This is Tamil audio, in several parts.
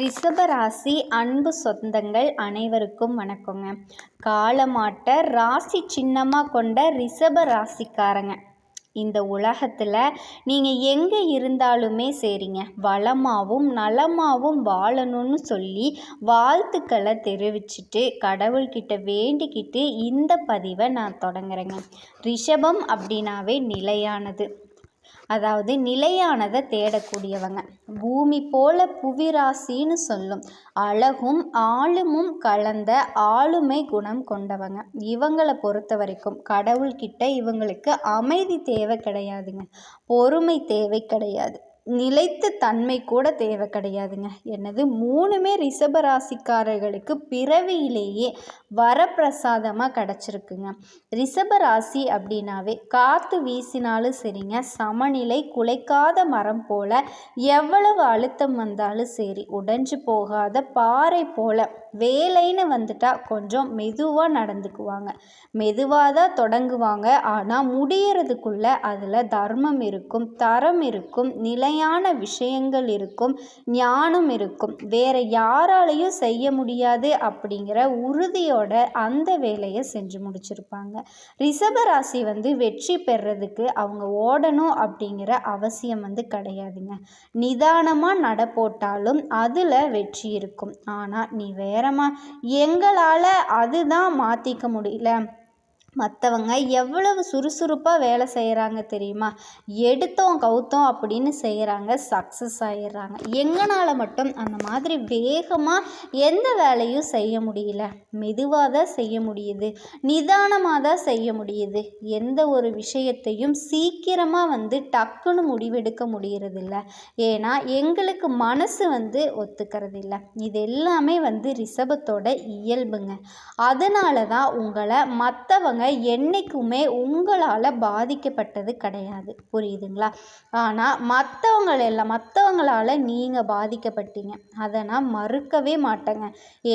ரிஷபராசி அன்பு சொந்தங்கள் அனைவருக்கும் வணக்கங்க. காலமாட்ட ராசி சின்னமாக கொண்ட ரிஷப ராசிக்காரங்க. இந்த உலகத்தில் நீங்கள் எங்கே இருந்தாலுமே சரிங்க. வளமாகவும் நலமாகவும் வாழணும்னு சொல்லி வாழ்த்துக்களை தெரிவிச்சுட்டு கடவுள்கிட்ட வேண்டிக்கிட்டு இந்த பதிவை நான் தொடங்குறேங்க. ரிஷபம் அப்படின்னாவே நிலையானது. அதாவது நிலையானதை தேடக்கூடியவங்க. பூமி போல புவிராசின்னு சொல்லும். அழகும் ஆளுமும் கலந்த ஆளுமை குணம் கொண்டவங்க. இவங்களை பொறுத்த வரைக்கும் கடவுள்கிட்ட இவங்களுக்கு அமைதி தேவை கிடையாதுங்க. பொறுமை தேவை கிடையாது. நிலைத்த தன்மை கூட தேவை கிடையாதுங்க. என்னது? மூணுமே ரிஷபராசிக்காரர்களுக்கு பிறவியிலேயே வரப்பிரசாதமாக கிடச்சிருக்குங்க. ரிஷபராசி அப்படின்னாவே காற்று வீசினாலும் சரிங்க சமநிலை குலைக்காத மரம் போல் எவ்வளவு அழுத்தம் வந்தாலும் சரி உடைஞ்சு போகாத பாறை போல் வேலைன்னு வந்துட்டால் கொஞ்சம் மெதுவாக நடந்துக்குவாங்க. மெதுவாக தான் தொடங்குவாங்க. ஆனால் முடியறதுக்குள்ளே அதில் தர்மம் இருக்கும் தரம் இருக்கும் நிலையான விஷயங்கள் இருக்கும் ஞானம் இருக்கும். வேறு யாராலையும் செய்ய முடியாது அப்படிங்கிற உறுதியோட அந்த வேலையை செஞ்சு முடிச்சிருப்பாங்க. ரிஷபராசி வந்து வெற்றி பெறதுக்கு அவங்க ஓடணும் அப்படிங்கிற அவசியம் வந்து கிடையாதுங்க. நிதானமாக நட போட்டாலும் அதில் வெற்றி இருக்கும். ஆனால் நீ வேற வேறம்மா எங்களால் அதுதான் மாற்றிக்க முடியல. மற்றவங்க எவ்வளவு சுறுசுறுப்பாக வேலை செய்கிறாங்க தெரியுமா? எடுத்தோம் கவுத்தோம் அப்படின்னு செய்கிறாங்க சக்ஸஸ் ஆகிடுறாங்க எங்களால் மட்டும் அந்த மாதிரி வேகமாக எந்த வேலையும் செய்ய முடியல. மெதுவாக தான் செய்ய முடியுது. நிதானமாக தான் செய்ய முடியுது. எந்த ஒரு விஷயத்தையும் சீக்கிரமாக வந்து டக்குன்னு முடிவெடுக்க முடியறதில்ல. ஏன்னா எங்களுக்கு மனசு வந்து ஒத்துக்கிறது இல்லை இது எல்லாமே வந்து ரிஷபத்தோட இயல்புங்க. அதனால தான் உங்களை மற்றவங்க அவங்க என்றைக்குமே உங்களால் பாதிக்கப்பட்டது கிடையாது. புரியுதுங்களா? ஆனால் மற்றவங்களெல்லாம் மற்றவங்களால் நீங்கள் பாதிக்கப்பட்டீங்க. அதை நான் மறுக்கவே மாட்டேங்க.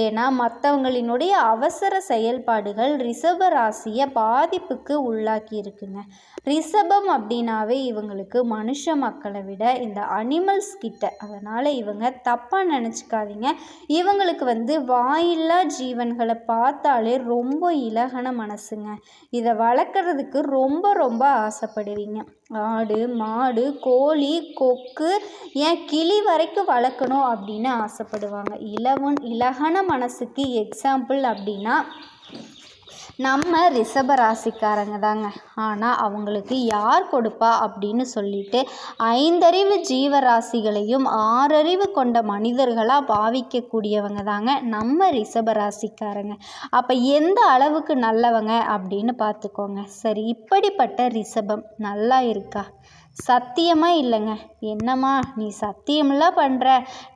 ஏன்னா மற்றவங்களினுடைய அவசர செயல்பாடுகள் ரிஷப ராசியை பாதிப்புக்கு உள்ளாக்கி இருக்குங்க. ரிஷபம் அப்படின்னாவே இவங்களுக்கு மனுஷ மக்களை விட இந்த அனிமல்ஸ் கிட்ட. அதனால் இவங்க தப்பாக நினச்சிக்காதீங்க. இவங்களுக்கு வந்து வாயில்லா ஜீவன்களை பார்த்தாலே ரொம்ப இலகன மனசுங்க. இதை வளர்க்குறதுக்கு ரொம்ப ரொம்ப ஆசைப்படுவீங்க. ஆடு மாடு கோழி கொக்கு ஏன் கிளி வரைக்கும் வளர்க்கணும் அப்படின்னு ஆசைப்படுவாங்க. இலவன் இலகன மனசுக்கு எக்ஸாம்பிள் அப்படின்னா நம்ம ரிஷப ராசிக்காரங்க தாங்க. ஆனால் அவங்களுக்கு யார் கொடுப்பா அப்படின்னு சொல்லிட்டு ஐந்தறிவு ஜீவராசிகளையும் ஆறறிவு கொண்ட மனிதர்களாக பாவிக்கக்கூடியவங்க தாங்க நம்ம ரிஷப ராசிக்காரங்க. அப்போ எந்த அளவுக்கு நல்லவங்க அப்படின்னு பார்த்துக்கோங்க. சரி இப்படிப்பட்ட ரிஷபம் நல்லா இருக்கா? சத்தியமாக இல்லைங்க. என்னம்மா நீ சத்தியமெல்லாம் பண்ணுற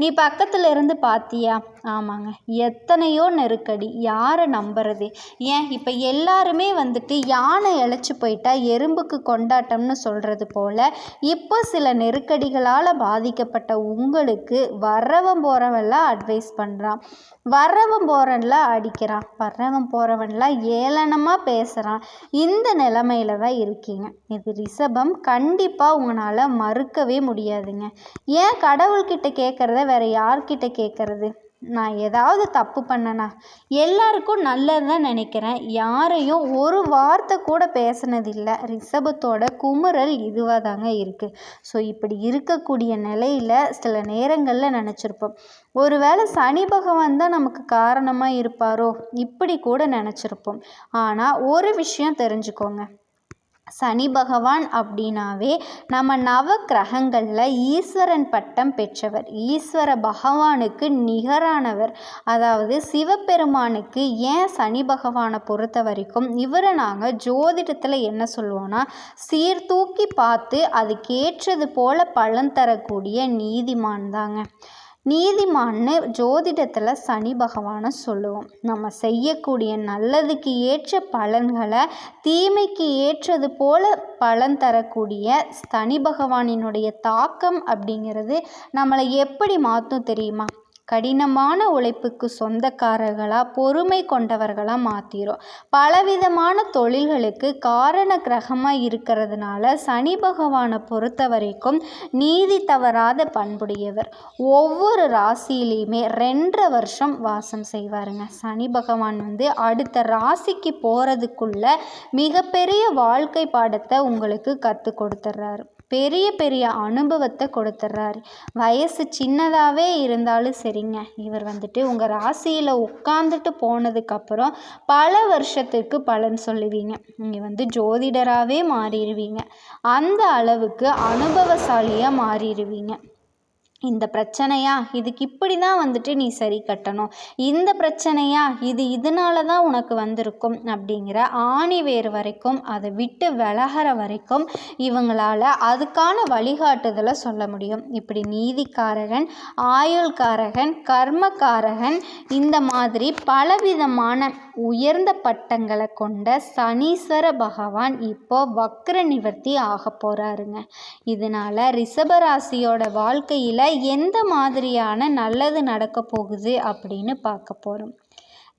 நீ பக்கத்தில் இருந்து பார்த்தியா ஆமாங்க. எத்தனையோ நெருக்கடி. யாரை நம்புறது? ஏன் இப்போ எல்லாருமே வந்துட்டு யானை இழைச்சி போயிட்டா எறும்புக்கு கொண்டாட்டம்னு சொல்கிறது போல் இப்போ சில நெருக்கடிகளால் பாதிக்கப்பட்ட உங்களுக்கு வர்றவன் போகிறவெல்லாம் அட்வைஸ் பண்ணுறான் வர்றவன் போகிறவன்லாம் அடிக்கிறான். வர்றவன் போகிறவன்லாம் ஏளனமாக பேசுகிறான் இந்த நிலமையில தான் இருக்கீங்க. இது ரிஷபம் கண்டிப்பாக உங்களால் மறுக்கவே முடியாதுங்க. ஏன் கடவுள்கிட்ட கேட்குறத வேறு யார்கிட்ட கேட்குறது நான் ஏதாவது தப்பு பண்ணனா? எல்லாருக்கும் நல்லது தான் நினைக்கிறேன். யாரையும் ஒரு வார்த்தை கூட பேசினதில்லை. ரிஷபத்தோட குமுறல் இதுவாக தாங்க இருக்குது ஸோ இப்படி இருக்கக்கூடிய நிலையில் சில நேரங்களில் நினச்சிருப்போம். ஒருவேளை சனி பகவான் தான் நமக்கு காரணமாக இருப்பாரோ? இப்படி கூட நினச்சிருப்போம். ஆனால் ஒரு விஷயம் தெரிஞ்சுக்கோங்க. சனி பகவான் அப்படின்னாவே நம்ம நவ கிரகங்களில் ஈஸ்வரன் பட்டம் பெற்றவர். ஈஸ்வர பகவானுக்கு நிகரானவர். அதாவது சிவபெருமானுக்கு ஏன் சனி பகவானை பொறுத்த வரைக்கும் இவரை நாங்கள் ஜோதிடத்தில் என்ன சொல்லுவோன்னா சீர்தூக்கி பார்த்து அதுக்கேற்றது போல பலன் தரக்கூடிய நீதிமான் தாங்க. நீதிமான்னு ஜோதிடத்தில் சனி பகவானை சொல்லுவோம். நம்ம செய்யக்கூடிய நல்லதுக்கு ஏற்ற பலன்களை தீமைக்கு ஏற்றது போல பலன் தரக்கூடிய சனி பகவானினுடைய தாக்கம் அப்படிங்கிறது நம்மளை எப்படி மாற்றும் தெரியுமா? கடினமான உழைப்புக்கு சொந்தக்காரர்களாக பொறுமை கொண்டவர்களாக மாற்றிடும் பலவிதமான தொழில்களுக்கு காரண கிரகமாக இருக்கிறதுனால சனி பகவானை பொறுத்த வரைக்கும் நீதி தவறாத பண்புடையவர். ஒவ்வொரு ராசியிலையுமே ரெண்டரை வருஷம் வாசம் செய்வாருங்க. சனி பகவான் வந்து அடுத்த ராசிக்கு போகிறதுக்குள்ள மிகப்பெரிய வாழ்க்கை பாடத்தை உங்களுக்கு கற்றுக் கொடுத்துட்றாரு பெரிய பெரிய அனுபவத்தை கொடுத்துட்றாரு வயசு சின்னதாகவே இருந்தாலும் சரிங்க. இவர் வந்துட்டு உங்கள் ராசியில் உட்காந்துட்டு போனதுக்கப்புறம் பல வருஷத்துக்கு பலன் சொல்லுவீங்க. நீங்கள் வந்து ஜோதிடராகவே மாறிடுவீங்க. அந்த அளவுக்கு அனுபவசாலியாக மாறிடுவீங்க. இந்த பிரச்சனையா? இதுக்கு இப்படி தான் வந்துட்டு நீ சரி கட்டணும். இந்த பிரச்சனையா? இது இதனால தான் உனக்கு வந்திருக்கும் அப்படிங்கிற ஆணி வேர் வரைக்கும் அதை விட்டு விலகிற வரைக்கும் இவங்களால் அதுக்கான வழிகாட்டுதலை சொல்ல முடியும். இப்படி நீதிக்காரகன் ஆயுள்காரகன் கர்மக்காரகன் இந்த மாதிரி பலவிதமான உயர்ந்த பட்டங்களை கொண்ட சனீஸ்வர பகவான் இப்போ வக்ர நிவர்த்தி ஆக போகிறாருங்க இதனால் ரிஷபராசியோட வாழ்க்கையில் எந்த மாதிரியான நல்லது நடக்க போகுது அப்படின்னு பார்க்க போகிறோம்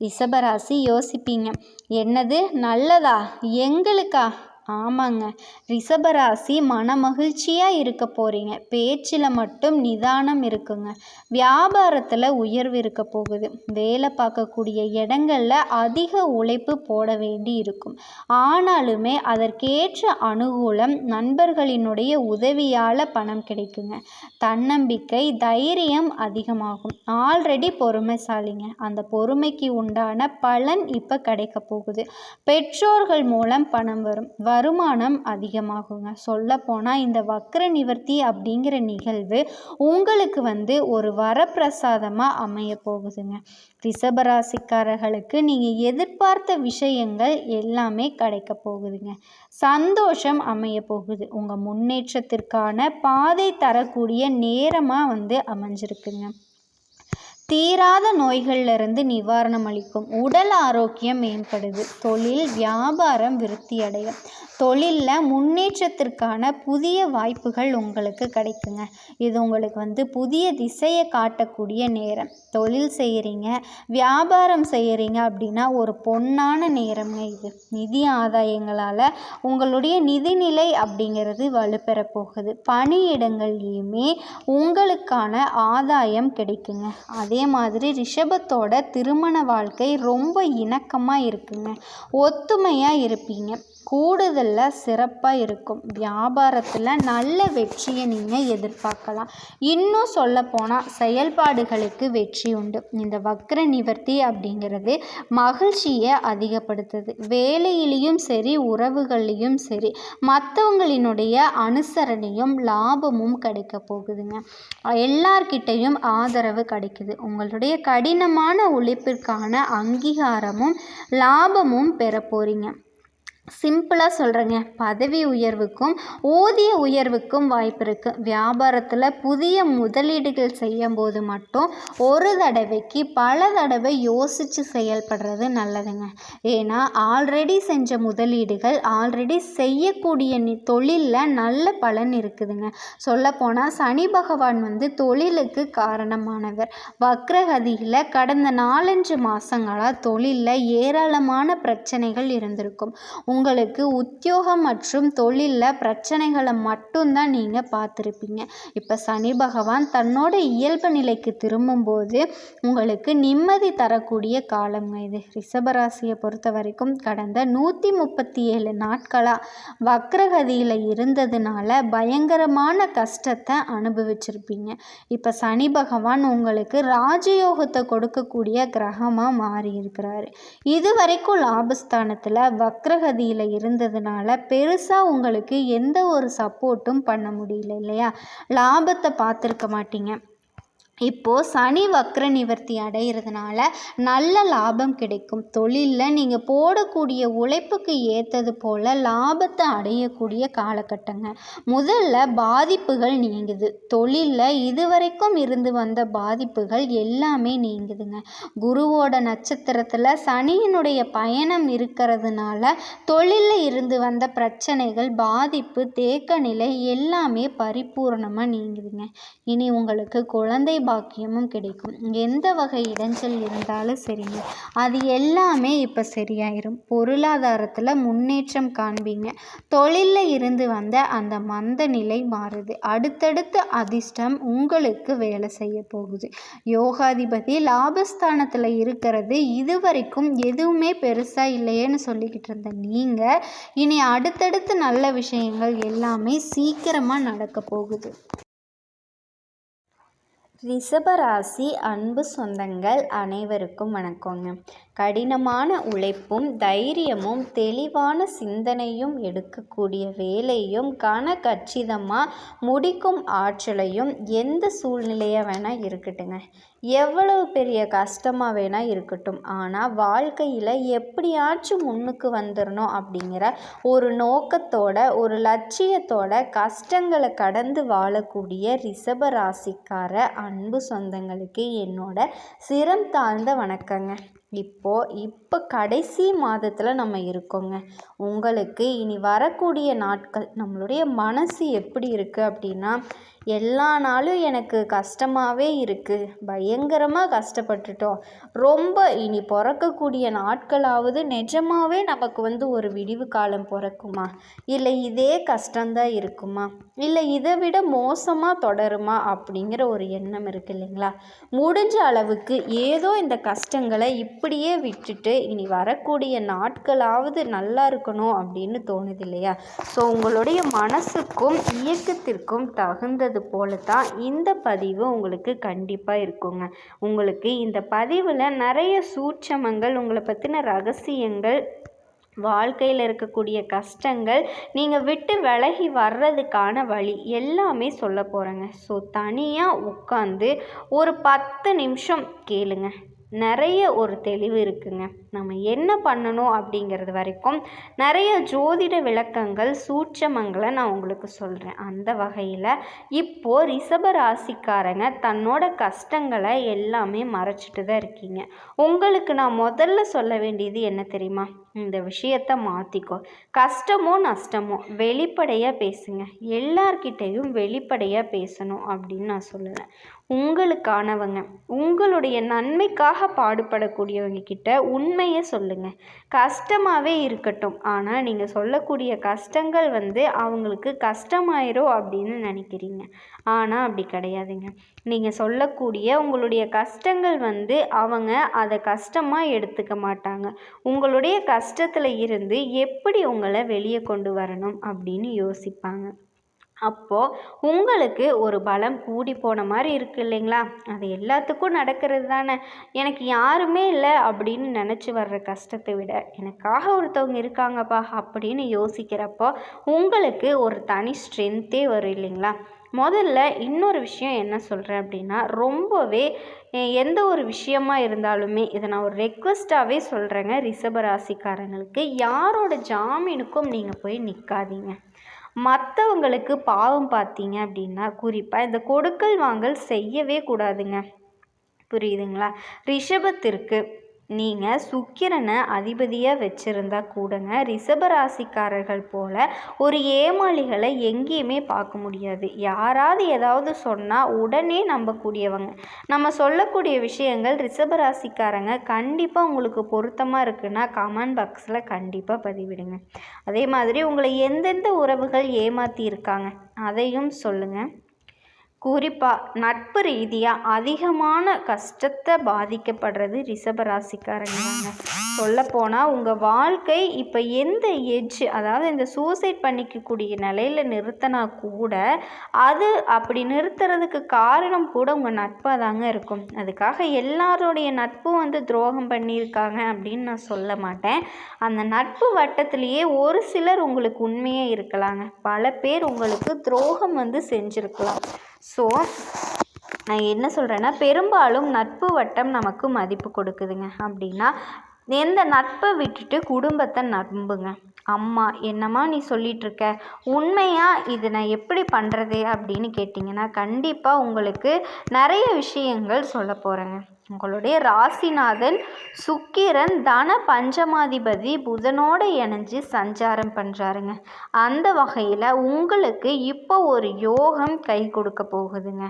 ரிஷபராசி யோசிப்பீங்க. என்னது நல்லதா? எங்களுக்கா? ஆமாங்க. ரிஷபராசி மனமகிழ்ச்சியாக இருக்க போகிறீங்க பேச்சில் மட்டும் நிதானம் இருக்குங்க. வியாபாரத்தில் உயர்வு இருக்க போகுது. வேலை பார்க்கக்கூடிய இடங்களில் அதிக உழைப்பு போட வேண்டி இருக்கும். ஆனாலுமே அதற்கேற்ற அனுகூலம் நண்பர்களினுடைய உதவியால் பணம் கிடைக்குங்க. தன்னம்பிக்கை தைரியம் அதிகமாகும். ஆல்ரெடி பொறுமைசாலிங்க. அந்த பொறுமைக்கு உண்டான பலன் இப்போ கிடைக்க போகுது. பெற்றோர்கள் மூலம் பணம் வரும். வருமானம் அதிகமாகுங்க. சொல்லப்போனால் இந்த வக்ர நிவர்த்தி அப்படிங்கிற நிகழ்வு உங்களுக்கு வந்து ஒரு வரப்பிரசாதமாக அமைய போகுதுங்க. ரிஷபராசிக்காரர்களுக்கு நீங்கள் எதிர்பார்த்த விஷயங்கள் எல்லாமே கிடைக்க போகுதுங்க. சந்தோஷம் அமைய போகுது. உங்கள் முன்னேற்றத்திற்கான பாதை தரக்கூடிய நேரமாக வந்து அமைஞ்சிருக்குங்க. தீராத நோய்கள்லேருந்து நிவாரணம் அளிக்கும். உடல் ஆரோக்கியம் மேம்படுது. தொழில் வியாபாரம் விருத்தி அடையும் தொழிலில் முன்னேற்றத்திற்கான புதிய வாய்ப்புகள் உங்களுக்கு கிடைக்குங்க. இது உங்களுக்கு வந்து புதிய திசையை காட்டக்கூடிய நேரம். தொழில் செய்கிறீங்க வியாபாரம் செய்கிறீங்க அப்படின்னா ஒரு பொன்னான நேரம்ங்க இது. நிதி ஆதாயங்களால் உங்களுடைய நிதிநிலை அப்படிங்கிறது வலுப்பெற போகுது. பணியிடங்கள்லையுமே உங்களுக்கான ஆதாயம் கிடைக்குங்க. அதே மாதிரி ரிஷபத்தோட திருமண வாழ்க்கை ரொம்ப இணக்கமாக இருக்குங்க. ஒத்துமையாக இருப்பீங்க. கூடுதலில் சிறப்பாக இருக்கும். வியாபாரத்தில் நல்ல வெற்றியை நீங்கள் எதிர்பார்க்கலாம். இன்னும் சொல்லப்போனால் செயல்பாடுகளுக்கு வெற்றி உண்டு. இந்த வக்ர நிவர்த்தி அப்படிங்கிறது மகிழ்ச்சியை அதிகப்படுத்துது. வேலையிலையும் சரி உறவுகள்லேயும் சரி மற்றவங்களினுடைய அனுசரணையும் லாபமும் கிடைக்க போகுதுங்க. எல்லார்கிட்டையும் ஆதரவு கிடைக்குது. உங்களுடைய கடினமான உழைப்பிற்கான அங்கீகாரமும் லாபமும் பெற போகிறீங்க சிம்பிளாக சொல்கிறேங்க பதவி உயர்வுக்கும் ஊதிய உயர்வுக்கும் வாய்ப்பு இருக்குது வியாபாரத்தில் புதிய முதலீடுகள் செய்யும் போது மட்டும் ஒரு தடவைக்கு பல தடவை யோசித்து செயல்படுறது நல்லதுங்க. ஏன்னா ஆல்ரெடி செஞ்ச முதலீடுகள் ஆல்ரெடி செய்யக்கூடிய நி தொழிலில் நல்ல பலன் இருக்குதுங்க. சொல்லப்போனால் சனி பகவான் வந்து தொழிலுக்கு காரணமானவர். வக்ரகதியில் கடந்த நாலஞ்சு மாதங்களாக தொழிலில் ஏராளமான பிரச்சனைகள் இருந்திருக்கும். உங்களுக்கு உத்தியோகம் மற்றும் தொழிலில் பிரச்சனைகளை மட்டும்தான் நீங்கள் பார்த்துருப்பீங்க. இப்போ சனி பகவான் தன்னோட இயல்பு நிலைக்கு திரும்பும்போது உங்களுக்கு நிம்மதி தரக்கூடிய காலங்க இது. ரிஷபராசியை பொறுத்த வரைக்கும் கடந்த நூற்றி முப்பத்தி ஏழு நாட்களாக வக்ரகதியில் இருந்ததுனால பயங்கரமான கஷ்டத்தை அனுபவிச்சிருப்பீங்க. இப்போ சனி பகவான் உங்களுக்கு ராஜயோகத்தை கொடுக்கக்கூடிய கிரகமாக மாறியிருக்கிறாரு. இதுவரைக்கும் இது வரைக்கும் லாபஸ்தானத்தில் வக்ரகதி பதவியில் இருந்ததுனால பெருசாக உங்களுக்கு எந்த ஒரு சப்போர்ட்டும் பண்ண முடியல இல்லையா? லாபத்தை பார்த்துருக்க மாட்டீங்க. இப்போது சனி வக்ர நிவர்த்தி அடைகிறதுனால நல்ல லாபம் கிடைக்கும். தொழிலில் நீங்கள் போடக்கூடிய உழைப்புக்கு ஏற்றது போல் லாபத்தை அடையக்கூடிய காலகட்டங்க. முதல்ல பாதிப்புகள் நீங்குது. தொழிலில் இதுவரைக்கும் இருந்து வந்த பாதிப்புகள் எல்லாமே நீங்குதுங்க. குருவோட நட்சத்திரத்தில் சனியினுடைய பயணம் இருக்கிறதுனால தொழிலில் இருந்து வந்த பிரச்சனைகள் பாதிப்பு தேக்க நிலை எல்லாமே பரிபூர்ணமாக நீங்குதுங்க. இனி உங்களுக்கு குழந்தை பாக்கியமும் கிடைக்கும். எந்த வகை இடைஞ்சல் இருந்தாலும் சரிங்க அது எல்லாமே இப்போ சரியாயிரும். பொருளாதாரத்தில் முன்னேற்றம் காண்பீங்க. தொழிலில் இருந்து வந்த அந்த மந்த நிலை மாறுது. அடுத்தடுத்து அதிர்ஷ்டம் உங்களுக்கு வேலை செய்ய போகுது. யோகாதிபதி லாபஸ்தானத்தில் இருக்கிறது இதுவரைக்கும் எதுவுமே பெருசாக இல்லையேன்னு சொல்லிக்கிட்டு இருந்த நீங்கள் இனி அடுத்தடுத்து நல்ல விஷயங்கள் எல்லாமே சீக்கிரமாக நடக்க போகுது. ரிஷபராசி அன்பு சொந்தங்கள் அனைவருக்கும் வணக்கங்க. கடினமான உழைப்பும் தைரியமும் தெளிவான சிந்தனையும் எடுக்கக்கூடிய வேலையும் கனகச்சிதமாக முடிக்கும் ஆற்றலையும் எந்த சூழ்நிலையாக வேணால் இருக்கட்டுங்க. எவ்வளவு பெரிய கஷ்டமாக வேணால் இருக்கட்டும். ஆனால் வாழ்க்கையில் எப்படியாச்சும் முன்னுக்கு வந்துடணும் அப்படிங்கிற ஒரு நோக்கத்தோட ஒரு லட்சியத்தோட கஷ்டங்களை கடந்து வாழக்கூடிய ரிஷப ராசிக்கார அன்பு சொந்தங்களுக்கு என்னோட சிரம் தாழ்ந்த வணக்கங்க. இப்போ இப்போ கடைசி மாதத்தில் நம்ம இருக்கோங்க. உங்களுக்கு இனி வரக்கூடிய நாட்கள் நம்மளுடைய மனசு எப்படி இருக்குது அப்படின்னா எல்லா நாளும் எனக்கு கஷ்டமாகவே இருக்குது பயங்கரமாக கஷ்டப்பட்டுட்டோம். ரொம்ப இனி பிறக்கக்கூடிய நாட்களாவது நிஜமாகவே நமக்கு வந்து ஒரு விடிவு காலம் பிறக்குமா? இல்லை இதே கஷ்டந்தான் இருக்குமா? இல்லை இதை விட மோசமாக தொடருமா? அப்படிங்கிற ஒரு எண்ணம் இருக்குது இல்லைங்களா? முடிஞ்ச அளவுக்கு ஏதோ இந்த கஷ்டங்களை இப்படியே விட்டுட்டு இனி வரக்கூடிய நாட்களாவது நல்லா இருக்கணும் அப்படின்னு தோணுது இல்லையா? ஸோ உங்களுடைய மனசுக்கும் இயக்கத்திற்கும் தகுந்த சொல்கிறது போல தான் இந்த பதிவு உங்களுக்கு கண்டிப்பாக இருக்குங்க. உங்களுக்கு இந்த பதிவில் நிறைய சூட்சமங்கள் உங்களை பற்றின ரகசியங்கள் வாழ்க்கையில் இருக்கக்கூடிய கஷ்டங்கள் நீங்கள் விட்டு விலகி வர்றதுக்கான வழி எல்லாமே சொல்ல போகிறேங்க ஸோ தனியாக உட்காந்து ஒரு பத்து நிமிஷம் கேளுங்க. நிறைய ஒரு தெளிவு இருக்குங்க. நம்ம என்ன பண்ணணும் அப்படிங்கிறது வரைக்கும் நிறைய ஜோதிட விளக்கங்கள் சூட்சமங்களை நான் உங்களுக்கு சொல்கிறேன் அந்த வகையில் இப்போது ரிஷப ராசிக்காரங்க தன்னோட கஷ்டங்களை எல்லாமே மறைச்சிட்டு தான் இருக்கீங்க. உங்களுக்கு நான் முதல்ல சொல்ல வேண்டியது என்ன தெரியுமா? இந்த விஷயத்த மாற்றிக்கோ கஷ்டமோ நஷ்டமோ வெளிப்படையாக பேசுங்க. எல்லார்கிட்டேயும் வெளிப்படையாக பேசணும் அப்படின்னு நான் சொல்லுவேன். உங்களுக்கானவங்க. உங்களுடைய நன்மைக்காக பாடுபடக்கூடியவங்க கிட்ட உண்மையை சொல்லுங்கள் கஷ்டமாகவே இருக்கட்டும். ஆனால் நீங்கள் சொல்லக்கூடிய கஷ்டங்கள் வந்து அவங்களுக்கு கஷ்டமாயிரும் அப்படின்னு நினைக்கிறீங்க. ஆனால் அப்படி கிடையாதுங்க. நீங்கள் சொல்லக்கூடிய உங்களுடைய கஷ்டங்கள் வந்து அவங்க அதை கஷ்டமாக எடுத்துக்க மாட்டாங்க. உங்களுடைய கஷ்டத்தில் இருந்து எப்படி உங்களை வெளியே கொண்டு வரணும் அப்படின்னு யோசிப்பாங்க. அப்போது உங்களுக்கு ஒரு பலம் கூடி போன மாதிரி இருக்குது இல்லைங்களா? அது எல்லாத்துக்கும் நடக்கிறது தானே. எனக்கு யாருமே இல்லை அப்படின்னு நினச்சி வர்ற கஷ்டத்தை விட எனக்காக ஒருத்தவங்க இருக்காங்கப்பா அப்படின்னு யோசிக்கிறப்போ உங்களுக்கு ஒரு தனி ஸ்ட்ரென்த்தே வரும் இல்லைங்களா? முதல்ல இன்னொரு விஷயம் என்ன சொல்கிறேன் அப்படின்னா ரொம்பவே எந்த ஒரு விஷயமா இருந்தாலுமே இதை நான் ஒரு ரெக்வஸ்ட்டாகவே சொல்கிறேங்க ரிஷபராசிக்காரங்களுக்கு யாரோட ஜாமீனுக்கும் நீங்கள் போய் நிற்காதீங்க மற்றவங்களுக்கு பாவம் பார்த்தீங்க அப்படின்னா குறிப்பாக இந்த கொடுக்கல் வாங்கல் செய்யவே கூடாதுங்க. புரியுதுங்களா? ரிஷபத்திற்கு நீங்கள் சுக்கிரனை அதிபதியாக வச்சுருந்தா கூடங்க ரிஷபராசிக்காரர்கள் போல் ஒரு ஏமாளிகளை எங்கேயுமே பார்க்க முடியாது. யாராவது ஏதாவது சொன்னால் உடனே நம்பக்கூடியவங்க. நம்ம சொல்லக்கூடிய விஷயங்கள் ரிஷபராசிக்காரங்க கண்டிப்பாக உங்களுக்கு பொருத்தமாக இருக்குன்னா கமெண்ட் பாக்ஸில் கண்டிப்பாக பதிவிடுங்க. அதே மாதிரி உங்களை எந்தெந்த உறவுகள் ஏமாற்றி இருக்காங்க அதையும் சொல்லுங்கள் குறிப்பாக நட்பு ரீதியாக அதிகமான கஷ்டத்தை பாதிக்கப்படுறது ரிஷபராசிக்காரங்க தாங்க சொல்லப்போனால் உங்கள் வாழ்க்கை இப்போ எந்த எஜ் அதாவது இந்த சூசைட் பண்ணிக்கக்கூடிய நிலையில் நிறுத்தினா கூட அது அப்படி நிறுத்துறதுக்கு காரணம் கூட உங்கள் நட்பாக தாங்க இருக்கும். அதுக்காக எல்லாருடைய நட்பும் வந்து துரோகம் பண்ணியிருக்காங்க அப்படின்னு நான் சொல்ல மாட்டேன். அந்த நட்பு வட்டத்திலேயே ஒரு சிலர் உங்களுக்கு உண்மையாக இருக்கலாங்க. பல பேர் உங்களுக்கு துரோகம் வந்து செஞ்சுருக்கலாம். ஸோ நான் என்ன சொல்கிறேன்னா பெரும்பாலும் நட்பு வட்டம் நமக்கு மதிப்பு கொடுக்குதுங்க. அப்படின்னா எந்த நட்பை விட்டுட்டு குடும்பத்தை நம்புங்க. அம்மா என்னம்மா நீ சொல்லிகிட்ருக்க உண்மையாக இது நான் எப்படி பண்ணுறது அப்படின்னு கேட்டிங்கன்னா கண்டிப்பாக உங்களுக்கு நிறைய விஷயங்கள் சொல்ல போகிறேங்க உங்களுடைய ராசிநாதன் சுக்கிரன் தன பஞ்சமாதிபதி புதனோடு இணைஞ்சு சஞ்சாரம் பண்ணுறாருங்க அந்த வகையில் உங்களுக்கு இப்போ ஒரு யோகம் கை கொடுக்க போகுதுங்க.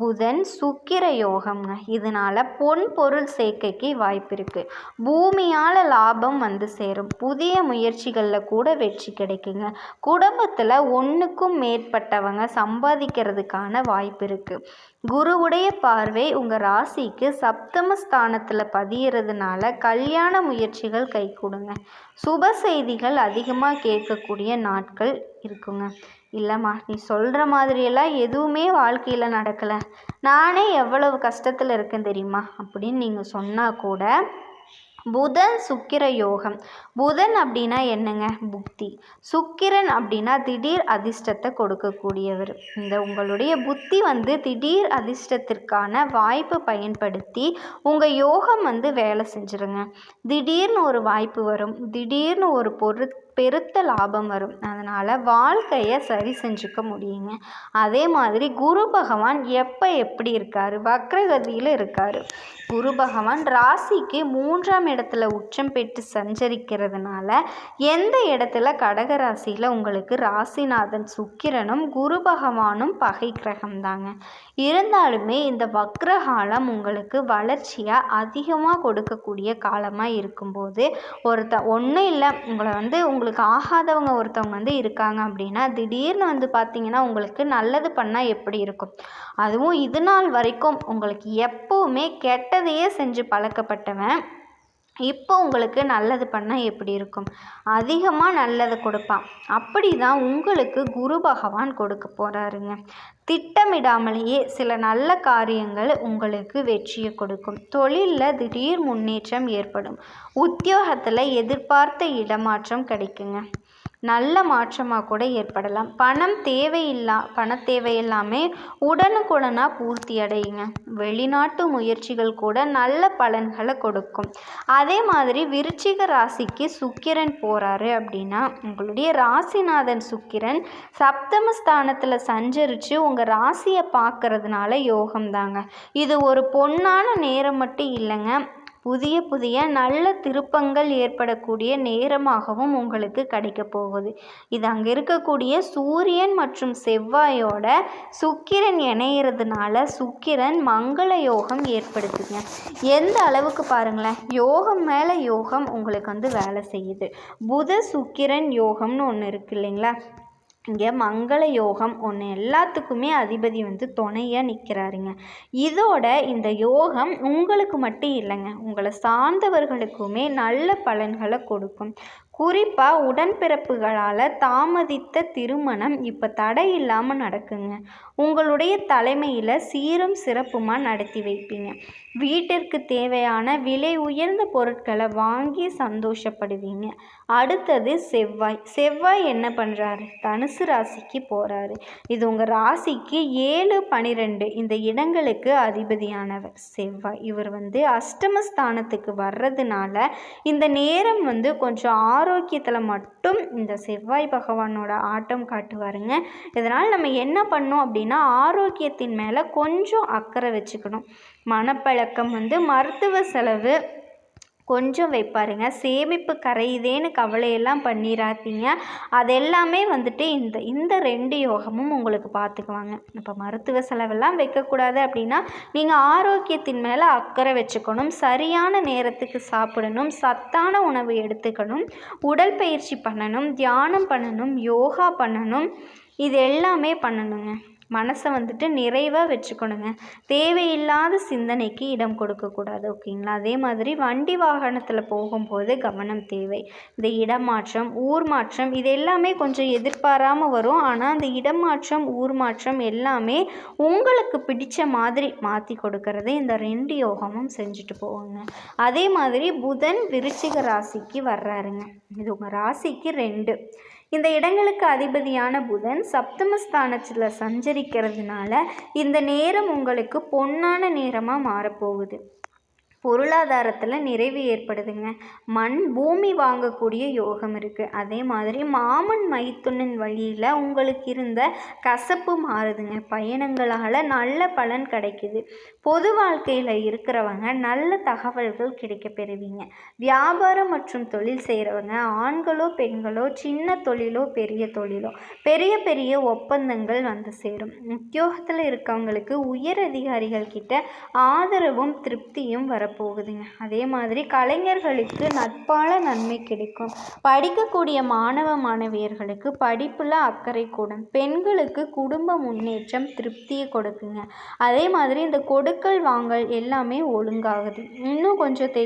புதன் சுக்கிர யோகம்ங்க. இதனால் பொன் பொருள் சேர்க்கைக்கு வாய்ப்பு இருக்குது பூமியால் லாபம் வந்து சேரும். புதிய முயற்சிகளில் கூட வெற்றி கிடைக்குங்க. குடும்பத்தில் ஒன்றுக்கும் மேற்பட்டவங்க சம்பாதிக்கிறதுக்கான வாய்ப்பு இருக்குது குருவுடைய பார்வை உங்கள் ராசிக்கு சப்தம ஸ்தானத்தில் பதியறதுனால கல்யாண முயற்சிகள் கை கொடுங்க சுப செய்திகள் அதிகமாக கேட்கக்கூடிய நாட்கள் இருக்குங்க. இல்லைம்மா நீ சொல்கிற மாதிரியெல்லாம் எதுவுமே வாழ்க்கையில் நடக்கலை. நானே எவ்வளவு கஷ்டத்தில் இருக்கேன் தெரியுமா? அப்படின்னு நீங்கள் சொன்னால் கூட புதன் சுக்கிர யோகம். புதன் அப்படின்னா என்னங்க? புத்தி. சுக்கிரன் அப்படின்னா திடீர் அதிர்ஷ்டத்தை கொடுக்கக்கூடியவர். இந்த உங்களுடைய புத்தி வந்து திடீர் அதிர்ஷ்டத்திற்கான வாய்ப்பு பயன்படுத்தி உங்கள் யோகம் வந்து வேலை செஞ்சுருங்க. திடீர்னு ஒரு வாய்ப்பு வரும். திடீர்னு ஒரு பொருள் பெருத்த லாபம் வரும். அதனால் வாழ்க்கையை சரி செஞ்சுக்க முடியுங்க. அதே மாதிரி குரு பகவான் எப்போ எப்படி இருக்கார்? வக்ரகதியில் இருக்கார். குரு பகவான் ராசிக்கு மூன்றாம் இடத்துல உச்சம் பெற்று சஞ்சரிக்கிறதுனால எந்த இடத்துல கடக ராசியில் உங்களுக்கு ராசிநாதன் சுக்கிரனும் குரு பகவானும் பகை கிரகம் தாங்க. இருந்தாலுமே இந்த வக்ரகாலம் உங்களுக்கு வளர்ச்சியாக அதிகமாக கொடுக்கக்கூடிய காலமாக இருக்கும்போது ஒருத்த ஒன்றும் இல்லை உங்களை வந்து உங்களுக்கு உங்களுக்கு ஆகாதவங்க ஒருத்தவங்க வந்து இருக்காங்க அப்படின்னா திடீர்னு வந்து பார்த்தீங்கன்னா உங்களுக்கு நல்லது பண்ணால் எப்படி இருக்கும்? அதுவும் இது நாள் வரைக்கும் உங்களுக்கு எப்போவுமே கெட்டதையே செஞ்சு பழக்கப்பட்டவன். இப்போ உங்களுக்கு நல்லது பண்ணால் எப்படி இருக்கும்? அதிகமாக நல்லதை கொடுப்பான். அப்படி தான் உங்களுக்கு குரு பகவான் கொடுக்க போகிறாருங்க திட்டமிடாமலேயே சில நல்ல காரியங்கள் உங்களுக்கு வெற்றியை கொடுக்கும். தொழிலில் திடீர் முன்னேற்றம் ஏற்படும். உத்தியோகத்தில் எதிர்பார்த்த இடமாற்றம் கிடைக்குங்க. நல்ல மாற்றமாக கூட ஏற்படலாம். பணம் தேவையில்லா பண தேவை எல்லாமே உடனுக்குடனாக பூர்த்தி அடையுங்க. வெளிநாட்டு முயற்சிகள் கூட நல்ல பலன்களை கொடுக்கும். அதே மாதிரி விருச்சிக ராசிக்கு சுக்கிரன் போகிறாரு அப்படின்னா உங்களுடைய ராசிநாதன் சுக்கிரன் சப்தம ஸ்தானத்தில் சஞ்சரித்து உங்கள் ராசியை பார்க்கறதுனால யோகம் தாங்க இது ஒரு பொன்னான நேரம் மட்டும் இல்லைங்க. புதிய புதிய நல்ல திருப்பங்கள் ஏற்படக்கூடிய நேரமாகவும் உங்களுக்கு கிடைக்க போகுது. இது அங்கே இருக்கக்கூடிய சூரியன் மற்றும் செவ்வாயோட சுக்கிரன் இணையிறதுனால சுக்கிரன் மங்கள யோகம் ஏற்படுத்துங்க. எந்த அளவுக்கு பாருங்களேன் யோகம் மேலே யோகம் உங்களுக்கு வந்து வேலை செய்யுது. புத சுக்கிரன் யோகம்னு ஒன்று இருக்குது இல்லைங்களா? இங்கே மங்கள யோகம் ஒன்று எல்லாத்துக்குமே அதிபதி வந்து துணையாக நிற்கிறாருங்க இதோட இந்த யோகம் உங்களுக்கு மட்டும் இல்லைங்க. உங்களை சார்ந்தவர்களுக்குமே நல்ல பலன்களை கொடுக்கும். குறிப்பாக உடன்பிறப்புகளால் தாமதித்த திருமணம் இப்போ தடை இல்லாமல் நடக்குங்க. உங்களுடைய தலைமையில் சீரும் சிறப்புமாக நடத்தி வைப்பீங்க. வீட்டிற்கு தேவையான விலை உயர்ந்த பொருட்களை வாங்கி சந்தோஷப்படுவீங்க. அடுத்தது செவ்வாய். செவ்வாய் என்ன பண்ணுறாரு தனுசு ராசிக்கு போகிறாரு இது உங்கள் ராசிக்கு ஏழு பனிரெண்டு இந்த இடங்களுக்கு அதிபதியானவர் செவ்வாய். இவர் வந்து அஷ்டமஸ்தானத்துக்கு வர்றதுனால இந்த நேரம் வந்து கொஞ்சம் ஆரோக்கியத்தில் மட்டும் இந்த செவ்வாய் பகவானோட ஆட்டம் காட்டுவாருங்க. இதனால் நம்ம என்ன பண்ணோம் அப்படின்னா ஆரோக்கியத்தின் மேலே கொஞ்சம் அக்கறை வச்சுக்கணும். மனப்பழக்கம் வந்து மருத்துவ செலவு கொஞ்சம் வைப்பாருங்க. சேமிப்பு கரையுதேன்னு கவலையெல்லாம் பண்ணிடாதீங்க அதெல்லாமே வந்துட்டு இந்த இந்த ரெண்டு யோகமும் உங்களுக்கு பார்த்துக்குவாங்க இப்போ மருத்துவ செலவெல்லாம் வைக்கக்கூடாது அப்படின்னா நீங்கள் ஆரோக்கியத்தின் மேலே அக்கறை வச்சுக்கணும். சரியான நேரத்துக்கு சாப்பிடணும். சத்தான உணவு எடுத்துக்கணும். உடற்பயிற்சி பண்ணணும். தியானம் பண்ணணும். யோகா பண்ணணும். இது எல்லாமே பண்ணணுங்க. மனசை வந்துட்டு நிறைவாக வச்சுக்கணுங்க. தேவையில்லாத சிந்தனைக்கு இடம் கொடுக்கக்கூடாது ஓகேங்களா? அதே மாதிரி வண்டி வாகனத்தில் போகும்போது கவனம் தேவை. இந்த இடமாற்றம் ஊர் மாற்றம் இது எல்லாமே கொஞ்சம் எதிர்பாராமல் வரும். ஆனால் அந்த இடமாற்றம் ஊர் மாற்றம் எல்லாமே உங்களுக்கு பிடித்த மாதிரி மாற்றி கொடுக்கறது இந்த ரெண்டு யோகமும் செஞ்சுட்டு போவாங்க அதே மாதிரி புதன் விருச்சிக ராசிக்கு வர்றாருங்க. இது உங்கள் ராசிக்கு ரெண்டு. இந்த இடங்களுக்கு அதிபதியான புதன் சப்தமஸ்தானத்தில் சஞ்சரிக்கிறதுனால இந்த நேரம் உங்களுக்கு பொன்னான நேரமாக மாறப்போகுது. பொருளாதாரத்தில் நிறைவு ஏற்படுதுங்க. மண் பூமி வாங்கக்கூடிய யோகம் இருக்குது அதே மாதிரி மாமன் மைத்துனன் வழியில் உங்களுக்கு இருந்த கசப்பு மாறுதுங்க. பயணங்களால் நல்ல பலன் கிடைக்குது. பொது வாழ்க்கையில் இருக்கிறவங்க நல்ல தகவல்கள் கிடைக்க பெறுவீங்க. வியாபாரம் மற்றும் தொழில் செய்கிறவங்க ஆண்களோ பெண்களோ சின்ன தொழிலோ பெரிய தொழிலோ பெரிய பெரிய ஒப்பந்தங்கள் வந்து சேரும். உத்தியோகத்தில் இருக்கவங்களுக்கு உயர் அதிகாரிகள் கிட்ட ஆதரவும் திருப்தியும் வர போகுதுங்க. அதே மாதிரி கலைஞர்களுக்கு நட்பால நன்மை கிடைக்கும். படிக்கக்கூடிய மாணவ மாணவியர்களுக்கு படிப்பில் அக்கறை கூடும். பெண்களுக்கு குடும்ப முன்னேற்றம் திருப்தியை கொடுக்குங்க. அதே மாதிரி இந்த கொடுக்கல் வாங்கல் எல்லாமே ஒழுங்காகுது. இன்னும் கொஞ்சம் தெ